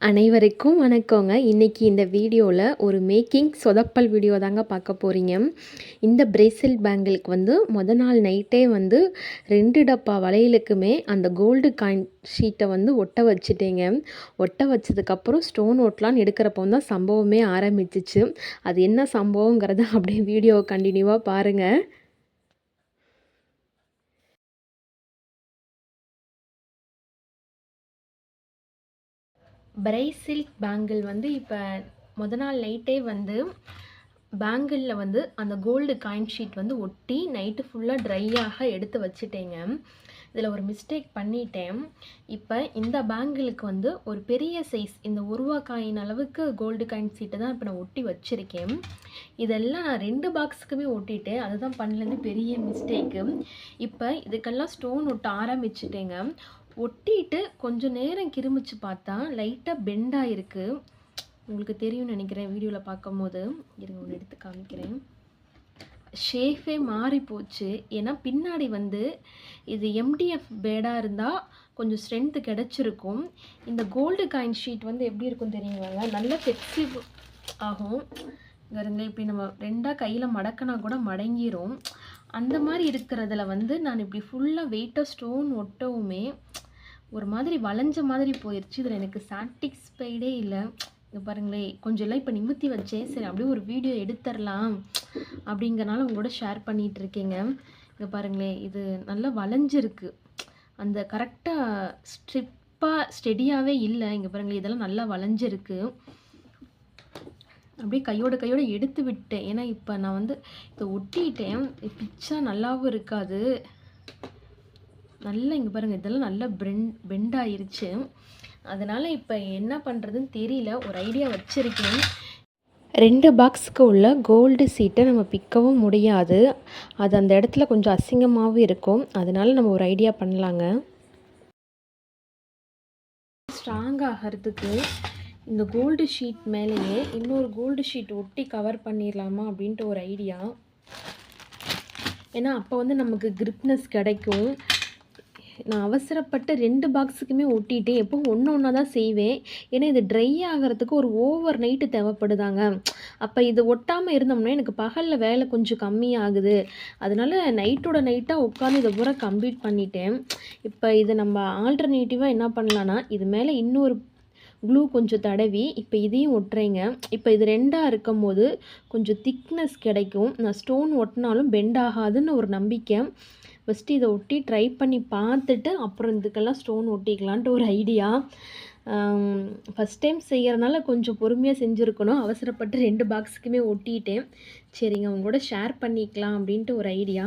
அனைவருக்கும் வணக்கங்க. இன்றைக்கி இந்த வீடியோவில் ஒரு மேக்கிங் சொதப்பல் வீடியோ தாங்க பார்க்க போகிறீங்க இந்த பிரேசில் பேங்கிளுக்கு வந்து மொதல் நாள் நைட்டே வந்து ரெண்டு டப்பா வளையலுக்குமே அந்த கோல்டு காயின் ஷீட்டை வந்து ஒட்ட வச்சுட்டேங்க. ஒட்ட வச்சதுக்கப்புறம் ஸ்டோன் ஒட்டலான்னு எடுக்கிறப்போ தான் சம்பவமே ஆரம்பிச்சிச்சு. அது என்ன சம்பவங்கிறத அப்படியே வீடியோவை கண்டினியூவாக பாருங்கள் பிரைசில்க் பேங்கிள் வந்து இப்போ முத நாள் நைட்டே வந்து பேங்கிளில் வந்து அந்த கோல்டு காயின் ஷீட் வந்து ஒட்டி நைட்டு ஃபுல்லாக ட்ரையாக எடுத்து வச்சுட்டேங்க. இதில் ஒரு மிஸ்டேக் பண்ணிட்டேன். இப்போ இந்த பேங்கிளுக்கு வந்து ஒரு பெரிய சைஸ் இந்த ஒரு காயின் அளவுக்கு கோல்டு காயின் ஷீட்டை தான் இப்போ நான் ஒட்டி வச்சுருக்கேன். இதெல்லாம் நான் ரெண்டு பாக்ஸுக்குமே ஒட்டிட்டேன். அதுதான் பண்ணலேருந்து பெரிய மிஸ்டேக்கு இப்போ இதுக்கெல்லாம் ஸ்டோன் ஒட்ட ஆரம்பிச்சிட்டேங்க. ஒட்டிட்டு கொஞ்சம் நேரம் கிருமிச்சு பார்த்தா லைட்டாக பெண்டாக இருக்குது உங்களுக்கு தெரியும்னு நினைக்கிறேன் வீடியோவில் பார்க்கும்போது. இருங்க ஒன்று எடுத்து காமிக்கிறேன். ஷேஃபே மாறி போச்சு. ஏன்னா பின்னாடி வந்து இது எம்டிஎஃப் பேடாக இருந்தால் கொஞ்சம் ஸ்ட்ரென்த்து கிடச்சிருக்கும். இந்த கோல்டு காயின் ஷீட் வந்து எப்படி இருக்கும் தெரியுங்க நல்ல ஃப்ளெக்சிபிள் ஆகும். பாருங்க இப்படி நம்ம ரெண்டாக கையில் மடக்கினா கூட மடங்கிரும். அந்த மாதிரி இருக்கிறதுல வந்து நான் இப்படி ஃபுல்லாக வெயிட்டாக ஸ்டோன் ஒட்டவுமே ஒரு மாதிரி வளைஞ்ச மாதிரி போயிடுச்சு இதில் எனக்கு சாட்டிஸ்ஃபைடே இல்லை. இங்கே பாருங்களேன் கொஞ்சம் எல்லாம் இப்போ நிமித்தி வச்சேன் சரி அப்படியே ஒரு வீடியோ எடுத்துடலாம் அப்படிங்கிறனால உங்களோட ஷேர் பண்ணிகிட்டு இருக்கேங்க. இங்கே பாருங்களேன் இது நல்லா வளைஞ்சிருக்கு. அந்த கரெக்டாக ஸ்ட்ரிப்பாக ஸ்டெடியாகவே இல்லை. இங்கே பாருங்களேன் இதெல்லாம் நல்லா வளைஞ்சிருக்கு. அப்படியே கையோட கையோட எடுத்து விட்டேன். ஏன்னா இப்போ நான் வந்து இதை ஒட்டிட்டேன். பிச்சா நல்லாவும் இருக்காது. நல்லா இங்கே பாருங்கள் இதெல்லாம் நல்லா பெண்ட் பெண்ட் ஆயிருச்சு. அதனால் இப்போ என்ன பண்ணுறதுன்னு தெரியல ஒரு ஐடியா வச்சுருக்கேன். ரெண்டு பாக்ஸுக்கு உள்ள கோல்டு சீட்டை நம்ம பிக்கவும் முடியாது. அது அந்த இடத்துல கொஞ்சம் அசிங்கமாகவும் இருக்கும். அதனால நம்ம ஒரு ஐடியா பண்ணலாங்க. ஸ்ட்ராங் ஆகிறதுக்கு இந்த கோல்டு ஷீட் மேலேயே இன்னொரு கோல்டு ஷீட் ஒட்டி கவர் பண்ணிடலாமா அப்படின்ட்டு ஒரு ஐடியா ஏன்னா அப்போ வந்து நமக்கு கிரிப்னஸ் கிடைக்கும். நான் அவசரப்பட்டு ரெண்டு பாக்ஸுக்குமே ஒட்டிட்டேன் எப்போ ஒன்று ஒன்றா தான் செய்வேன். ஏன்னா இது ட்ரை ஆகிறதுக்கு ஒரு ஓவர் நைட்டு தேவைப்படுதாங்க. அப்போ இது ஒட்டாமல் இருந்தோம்னா எனக்கு பகலில் வேலை கொஞ்சம் கம்மியாகுது. அதனால நைட்டோட நைட்டாக உட்காந்து இதை பூரா கம்ப்ளீட் பண்ணிட்டேன். இப்போ இதை நம்ம ஆல்டர்னேட்டிவாக என்ன பண்ணலான்னா இது மேலே இன்னொரு க்ளூ கொஞ்சம் தடவி இப்போ இதையும் ஒட்டுறேங்க. இப்போ இது ரெண்டாக இருக்கும் போது கொஞ்சம் திக்னஸ் கிடைக்கும். நான் ஸ்டோன் ஒட்டினாலும் பெண்ட் ஆகாதுன்னு ஒரு நம்பிக்கை. ஃபஸ்ட்டு இதை ஒட்டி ட்ரை பண்ணி பார்த்துட்டு அப்புறம் இதுக்கெல்லாம் ஸ்டோன் ஒட்டிக்கலான்ட்டு ஒரு ஐடியா ஃபஸ்ட் டைம் செய்கிறனால கொஞ்சம் பொறுமையாக செஞ்சுருக்கணும். அவசரப்பட்டு ரெண்டு பாக்ஸுக்குமே ஒட்டிட்டேன். சரிங்க உங்களோட ஷேர் பண்ணிக்கலாம் அப்படின்ட்டு ஒரு ஐடியா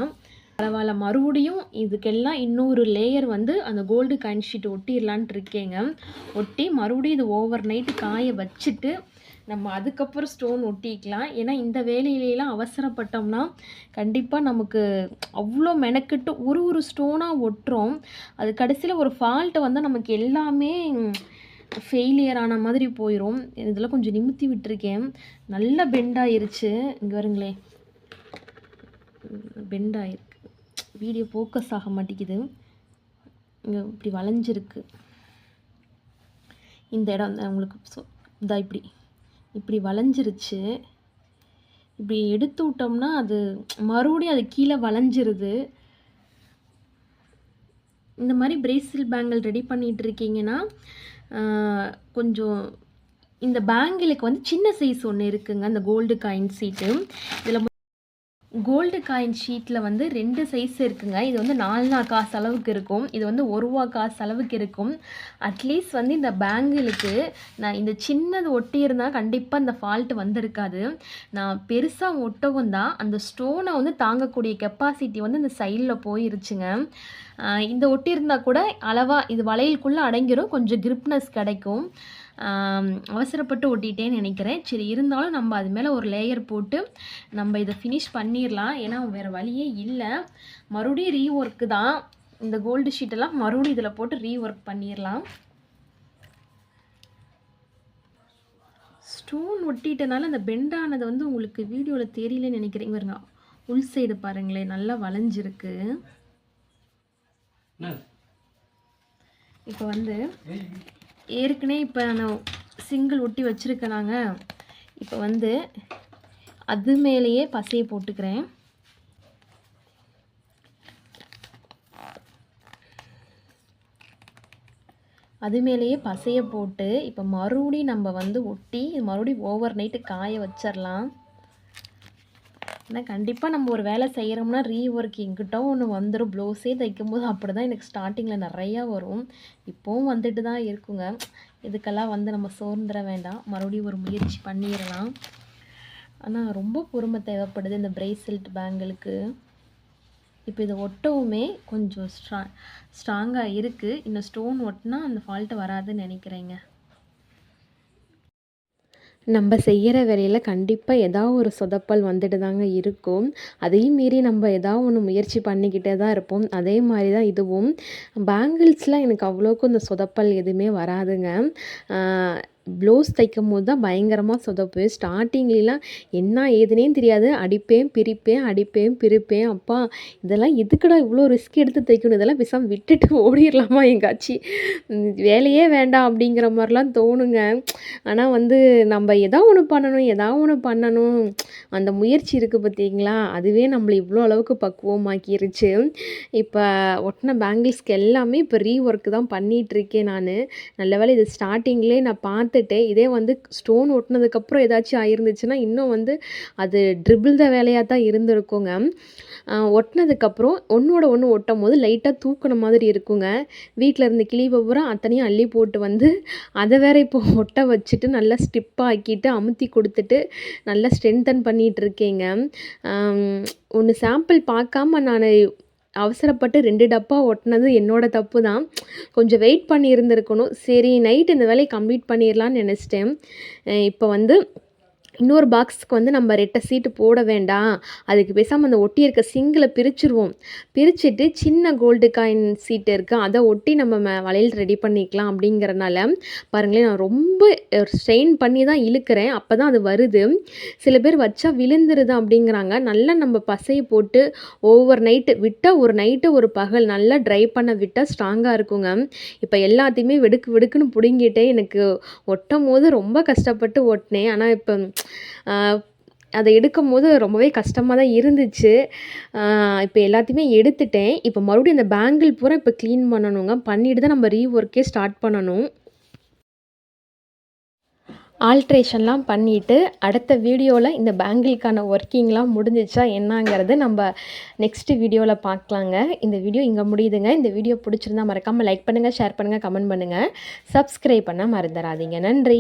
பரவாயில்ல. மறுபடியும் இதுக்கெல்லாம் இன்னொரு லேயர் வந்து அந்த கோல்டு காயின் ஷீட் ஒட்டிடலான்ட்டு இருக்கேங்க. ஒட்டி மறுபடியும் இது ஓவர் நைட்டு காய வச்சுட்டு நம்ம அதுக்கப்புறம் ஸ்டோன் ஒட்டிக்கலாம். ஏன்னா இந்த வேலையிலலாம் அவசரப்பட்டோம்னா கண்டிப்பாக நமக்கு அவ்வளோ மெனக்கிட்டு ஒரு ஒரு ஸ்டோனாக ஒட்டுறோம். அது கடைசியில் ஒரு ஃபால்ட்டு வந்து நமக்கு எல்லாமே ஃபெயிலியர் ஆன மாதிரி போயிடும் இதெல்லாம் கொஞ்சம் நிமித்தி விட்டுருக்கேன். நல்லா பெண்ட் ஆயிருச்சு. இங்கே வருங்களேன் பெண்ட் ஆயிரு வீடியோ ஃபோக்கஸ் ஆக மாட்டேங்குது. இங்கே இப்படி வளைஞ்சிருக்கு. இந்த இடம் உங்களுக்கு சொ இதா இப்படி இப்படி வளைஞ்சிருச்சு. இப்படி எடுத்து விட்டோம்னா அது மறுபடியும் அது கீழே வளைஞ்சிருது. இந்த மாதிரி பிரேசில் பேங்கிள் ரெடி பண்ணிகிட்டு இருக்கீங்கன்னா கொஞ்சம் இந்த பேங்கிளுக்கு வந்து சின்ன சைஸ் ஒன்று இருக்குங்க. அந்த கோல்டு காயின் சீட்டு இதில் கோல்டு காயின் ஷீட்டில் வந்து ரெண்டு சைஸ் இருக்குங்க. இது வந்து நாலு நாள் காசு அளவுக்கு இருக்கும். இது வந்து ஒருவா காசு அளவுக்கு இருக்கும். அட்லீஸ்ட் வந்து இந்த பேங்கிளுக்கு நான் இந்த சின்னது ஒட்டியிருந்தால் கண்டிப்பாக இந்த ஃபால்ட் வந்திருக்காது. நான் பெருசாக ஒட்டவும் தான். அந்த ஸ்டோனை வந்து தாங்கக்கூடிய கெப்பாசிட்டி வந்து இந்த சைடில் போயிருச்சுங்க. இந்த ஒட்டியிருந்தால் கூட அளவாக இது வளையலுக்குள்ளே அடங்கிரும். கொஞ்சம் கிரிப்னஸ் கிடைக்கும். அவசரப்பட்டு ஒட்டிட்டேன்னு நினைக்கிறேன். சரி இருந்தாலும் நம்ம அது மேலே ஒரு லேயர் போட்டு நம்ம இதை ஃபினிஷ் பண்ணிடலாம் ஏன்னா வேறு வழியே இல்லை. மறுபடியும் ரீ ஒர்க்கு தான். இந்த கோல்டு ஷீட்டெல்லாம் மறுபடியும் இதில் போட்டு ரீ ஒர்க் பண்ணிடலாம் ஸ்டோன் ஒட்டிட்டனால அந்த பெண்டானது வந்து உங்களுக்கு வீடியோவில் தெரியலன்னு நினைக்கிறீங்க வருங்க உள் சைடு பாருங்களேன். நல்லா வளைஞ்சிருக்கு. இப்போ வந்து ஏற்கனவே இப்போ நான் சிங்கிள் ஒட்டி வச்சுருக்கேனாங்க. இப்போ வந்து அது மேலேயே பசையை போட்டுக்கிறேன். அது மேலேயே பசையை போட்டு இப்போ மறுபடியும் நம்ம வந்து ஒட்டி மறுபடியும் ஓவர் நைட்டு காய வச்சிடலாம் ஏன்னா கண்டிப்பாக நம்ம ஒரு வேலை செய்கிறோம்னா ரீ ஒர்க் எங்கிட்ட ஒன்று வந்துடும் ப்ளவுஸே தைக்கும் போது அப்படி தான் எனக்கு ஸ்டார்டிங்கில் நிறையா வரும். இப்போவும் வந்துட்டு தான் இருக்குங்க. இதுக்கெல்லாம் வந்து நம்ம சோர்ந்துட வேண்டாம். மறுபடியும் ஒரு முயற்சி பண்ணிடலாம். ஆனால் ரொம்ப பொறுமை தேவைப்படுது இந்த பிரேஸ்லெட் பேங்கிளுக்கு இப்போ இதை ஒட்டவுமே கொஞ்சம் ஸ்ட்ரா ஸ்ட்ராங்காக இருக்குது இன்னும் ஸ்டோன் ஒட்டினா அந்த ஃபால்ட்டு வராதுன்னு நினைக்கிறேங்க. நம்ம செய்கிற வேலையில் கண்டிப்பாக ஏதாவது ஒரு சொதப்பல் வந்துட்டு தாங்க இருக்கும். அதையும் மீறி நம்ம ஏதாவது ஒன்று முயற்சி பண்ணிக்கிட்டே தான் இருப்போம். அதே மாதிரி தான் இதுவும். பேங்கிள்ஸில் எனக்கு அவ்வளோக்கும் இந்த சொதப்பல் எதுவுமே வராதுங்க. ப்ளவுஸ் தைக்கும் போது தான் பயங்கரமாக சொதப்பு. ஸ்டார்டிங்லாம் என்ன ஏதுனே தெரியாது. அடிப்பேன் பிரிப்பேன் அடிப்பேன் பிரிப்பேன். அப்பா இதெல்லாம் எதுக்குடா இவ்வளோ ரிஸ்க் எடுத்து தைக்கணும்? இதெல்லாம் பேசாமல் விட்டுட்டு ஓடிடலாமா எங்காச்சி? வேலையே வேண்டாம் அப்படிங்கிற மாதிரிலாம் தோணுங்க. ஆனால் வந்து நம்ம எதா ஒன்று பண்ணணும் எதா ஒன்று பண்ணணும். அந்த முயற்சி இருக்குது பார்த்தீங்களா அதுவே நம்மளை இவ்வளோ அளவுக்கு பக்குவமாக்கிருச்சு. இப்போ ஒட்டின பேங்கிள்ஸ்க்கு எல்லாமே இப்போ ரீ ஒர்க் தான் பண்ணிகிட்ருக்கேன் நான். நல்ல வேளை இது ஸ்டார்டிங்லேயே நான் பார்த்துட்டேன் இதே வந்து ஸ்டோன் ஒட்டினதுக்கப்புறம் ஏதாச்சும் ஆயிருந்துச்சுன்னா இன்னும் வந்து அது ட்ரிபிள் த வேலையாக தான் இருந்திருக்குங்க. ஒட்டினதுக்கப்புறம் ஒன்றோட ஒன்று ஒட்டும் போது லைட்டாக தூக்குன மாதிரி இருக்குங்க. வீட்டில் இருந்த கிளி பூரா அத்தனையும் அள்ளி போட்டு வந்து அதை வேற இப்போ ஒட்ட வச்சுட்டு நல்லா ஸ்டிப்பாக ஆக்கிட்டு அமுத்தி கொடுத்துட்டு நல்லா ஸ்ட்ரென்தன் பண்ணி பண்ணிகிட்ருக்கேங்க ஒன்று சாம்பிள் பார்க்காம நான் அவசரப்பட்டு ரெண்டு டப்பா ஒட்டினது என்னோட தப்பு தான் கொஞ்சம் வெயிட் பண்ணியிருந்துருக்கணும். சரி நைட் இந்த வேலையை கம்ப்ளீட் பண்ணிடலான்னு நினச்சிட்டேன். இப்போ வந்து இன்னொரு பாக்ஸுக்கு வந்து நம்ம ரெட்டை சீட்டு போட வேண்டாம். அதுக்கு பேசாமல் அந்த ஒட்டி இருக்க சிங்கிளை பிரிச்சுருவோம். பிரிச்சுட்டு சின்ன கோல்டு காயின் சீட்டு இருக்குது அதை ஒட்டி நம்ம வளையல் ரெடி பண்ணிக்கலாம் அப்படிங்கிறனால பாருங்களேன் நான் ரொம்ப ஸ்ட்ரெயின் பண்ணி தான் இழுக்கிறேன். அப்போ தான் அது வருது. சில பேர் வச்சா விழுந்துருது அப்படிங்கிறாங்க. நல்லா நம்ம பசையை போட்டு ஓவர் நைட்டு விட்டால் ஒரு நைட்டு ஒரு பகல் நல்லா ட்ரை பண்ண விட்டால் ஸ்ட்ராங்காக இருக்குங்க. இப்போ எல்லாத்தையுமே வெடுக்கு வெடுக்குன்னு பிடுங்கிட்டே எனக்கு ஒட்டும் போது ரொம்ப கஷ்டப்பட்டு ஒட்டினேன். ஆனால் இப்போ அதை எடுக்கும் போது ரொம்பவே கஷ்டமாக தான் இருந்துச்சு. இப்போ எல்லாத்தையுமே எடுத்துட்டேன். இப்போ மறுபடியும் இந்த பேங்கிள் பூரா இப்போ க்ளீன் பண்ணணுங்க. பண்ணிவிட்டு தான் நம்ம ரீ ஒர்க்கே ஸ்டார்ட் பண்ணணும். ஆல்ட்ரேஷன்லாம் பண்ணிவிட்டு அடுத்த வீடியோவில் இந்த பேங்கிளுக்கான ஒர்க்கிங்லாம் முடிஞ்சிச்சா என்னங்கிறது நம்ம நெக்ஸ்ட் வீடியோவில் பார்க்கலாங்க. இந்த வீடியோ இங்கே முடியுதுங்க. இந்த வீடியோ பிடிச்சிருந்தா மறக்காமல் லைக் பண்ணுங்கள் ஷேர் பண்ணுங்கள் கமெண்ட் பண்ணுங்கள் சப்ஸ்கிரைப் பண்ண மறந்துடாதீங்க. நன்றி.